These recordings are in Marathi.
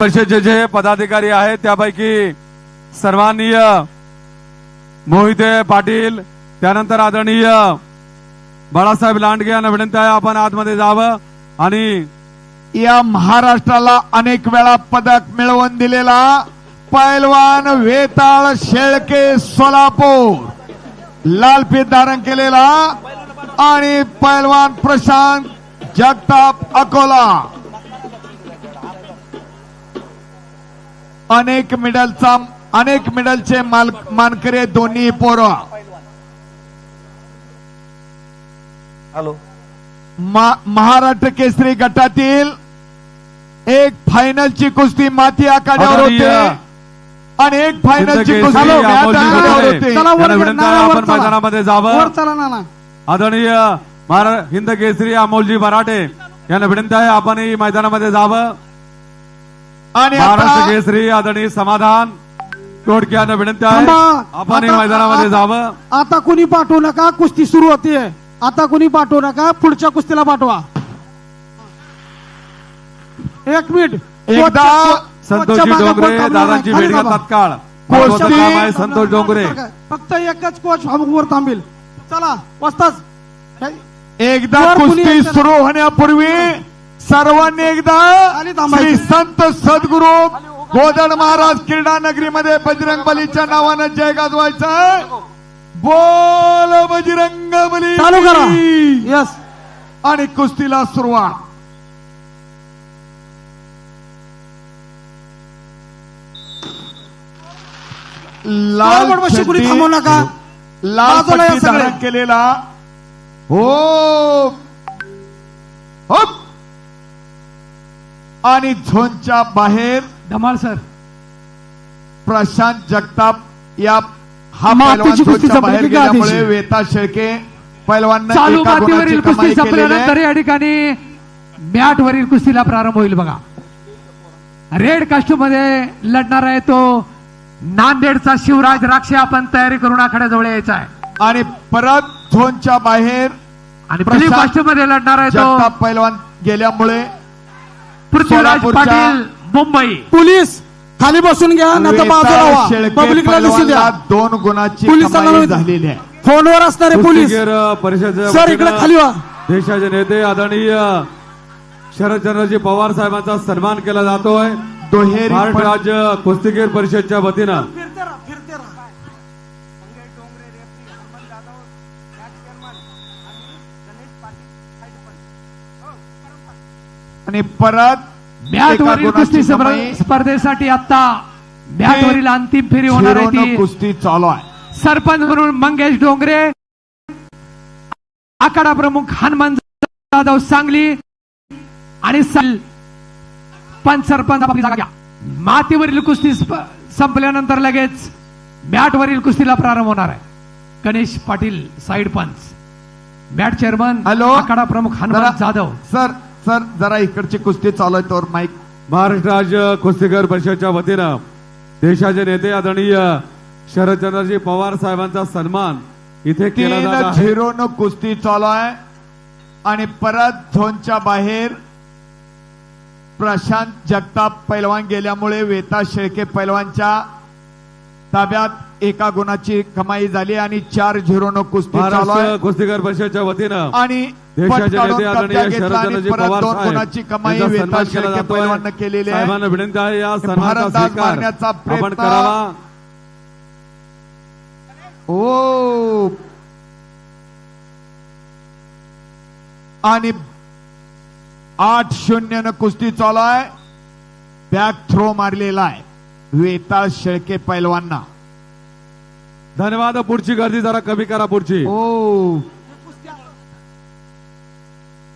परिषदेचे जे पदाधिकारी आहेत त्यापैकी सन्माननीय मोहिते पाटील त्यानंतर आदरणीय बाळासाहेब लांडगे यांना विनंती आहे आपण आतमध्ये जावं आणि या महाराष्ट्राला अनेक वेळा पदक मिळवून दिलेला पैलवान वेताळ शेळके सोलापूर. लालपीत धारण केलेला आणि पैलवान प्रशांत जगताप अकोला. अनेक मेडलचा अनेक मेडलचे माल मानकरी दोन्ही पोरं. हॅलो. महाराष्ट्र केसरी गटातील एक फायनलची कुस्ती माती आखाड्यावर होते. आणि एक फायनलची कुस्ती आपण. मैदानामध्ये जावं. वर चला नाना. आदरणीय महारा हिंद केसरी अमोलजी बराटे यांना विनंती आहे आपणही मैदानामध्ये जावं. आणि महाराष्ट्र केसरी आदरणीय समाधान. तोडके यांना विनंती आहे आता- मैदानामध्ये जावं. आता कुणी पाठवू नका कुस्ती सुरू होतीये. आता कुणी पाठवू नका पुढच्या कुस्तीला पाठवा. एक मिनिट. एकदा मागे डोंगरे दादांची. भेट घ्या. तत्काळ संतोष डोंगरे. फक्त एकच कोच वर थांबेल. चला वस्ताच एकदा कुस्ती सुरू होण्यापूर्वी सर्वांनी एकदा. श्री संत सद्गुरु गोदड महाराज क्रीडा नगरीमध्ये बजरंग बलीच्या नावानं जय गाजवायचा. बोल बजरंग बली चालू करा. यस आणि कुस्तीला सुरुवात. लाल कुणी नका. लाल केलेला. हो. आणि झोनच्या बाहेर धमाल सर. प्रशांत जगताप या हा मातीची पैलवान कुस्ती झोनच्या बाहेर संपली का गेल्यामुळे? वेता शेळके पैलवान चालू मातीवरील कुस्ती संपल्यानंतर या ठिकाणी मॅट वरील कुस्तीला प्रारंभ होईल बघा. रेड कास्ट्यूममध्ये लढणार आहे तो नांदेडचा शिवराज राक्षे आपण तयारी करून आखाड्याजवळ यायचा आहे. आणि परत झोनच्या बाहेर आणि प्रशांत ब्ल्यू कास्ट्यूममध्ये लढणार आहे तो जगताप पैलवान गेल्यामुळे पृथ्वीराज पाटील मुंबई. पोलीस खाली बसून घ्या नाही तर बाजूला व्हा. पब्लिकला दिसू द्या. दोन गुणाची पोलिसांना कमाई. झालेली आहे. फोनवर असणारे पोलीस. कुस्तीगीर परिषदेच्या सर इकडे वतीनं खाली व्हा. देशाचे नेते आदरणीय शरदचंद्रजी पवार साहेबांचा सन्मान केला जातोय. दुहेरी महाराष्ट्र पण- राज्य कुस्तीगीर परिषदच्या वतीनं. आणि परत मॅट एका वरील गुणाची कुस्ती. स्पर्धेसाठी आता मॅट वरील अंतिम फेरी होणार आहे ती. कुस्ती चालू आहे. सरपंच म्हणून मंगेश डोंगरे आखाडा प्रमुख हनुमान जाधव सांगली आणि पंच सरपंच मातीवरील कुस्ती स्प- संपल्यानंतर लगेच मॅटवरील कुस्तीला प्रारंभ होणार आहे. गणेश पाटील साईड पंच मॅट चेअरमन हॅलो आखाडा प्रमुख हनुमान जाधव. सर सर जरा इकडची कुस्ती चालू आहे तर माईक महाराष्ट्र राज्य कुस्तीगीर परिषदच्या वतीनं देशाचे नेते आदरणीय शरदचंद्रजी पवार साहेबांचा सन्मान इथे केला तीन जात आहे. झिरो न कुस्ती चालू आहे. आणि परत झोनच्या बाहेर प्रशांत जगताप पैलवान गेल्यामुळे वेता शेळके पैलवानच्या ताब्यात एका गुणाची कमाई झाली आणि चार झिरो न कुस्ती कुस्तीगीर परिषदच्या वतीनं आणि गुणाची कमाई केलेली आहे. साहेबांना विनंती आहे या सन्मानाचा भारतदास स्वीकार मारण्याचा आपण प्रयत्न- करावा? ओ आणि आठ शून्य न कुस्ती चालू आहे. बॅक थ्रो मारलेला आहे. वेताळ शेळके पैलवांना. धन्यवाद पुढची गर्दी जरा कमी करा पुढची. ओ.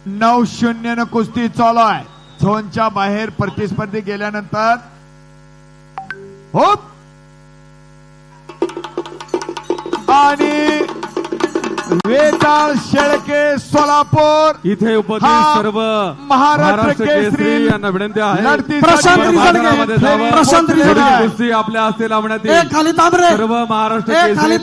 नऊ शून्य न कुस्ती चालू आहे. झोनच्या बाहेर प्रतिस्पर्धी गेल्यानंतर. हो आणि वेताळ शेळके सोलापूर इथे उपस्थित हा सर्व महाराष्ट्र केसरी यांना विनंती आहे लढतीसाठी प्रशांत. जावं. प्रशांत थोडी. कुस्ती आपल्या हस्ते लावण्यात ए येईल खाली सर्व महाराष्ट्र खाली केसरी.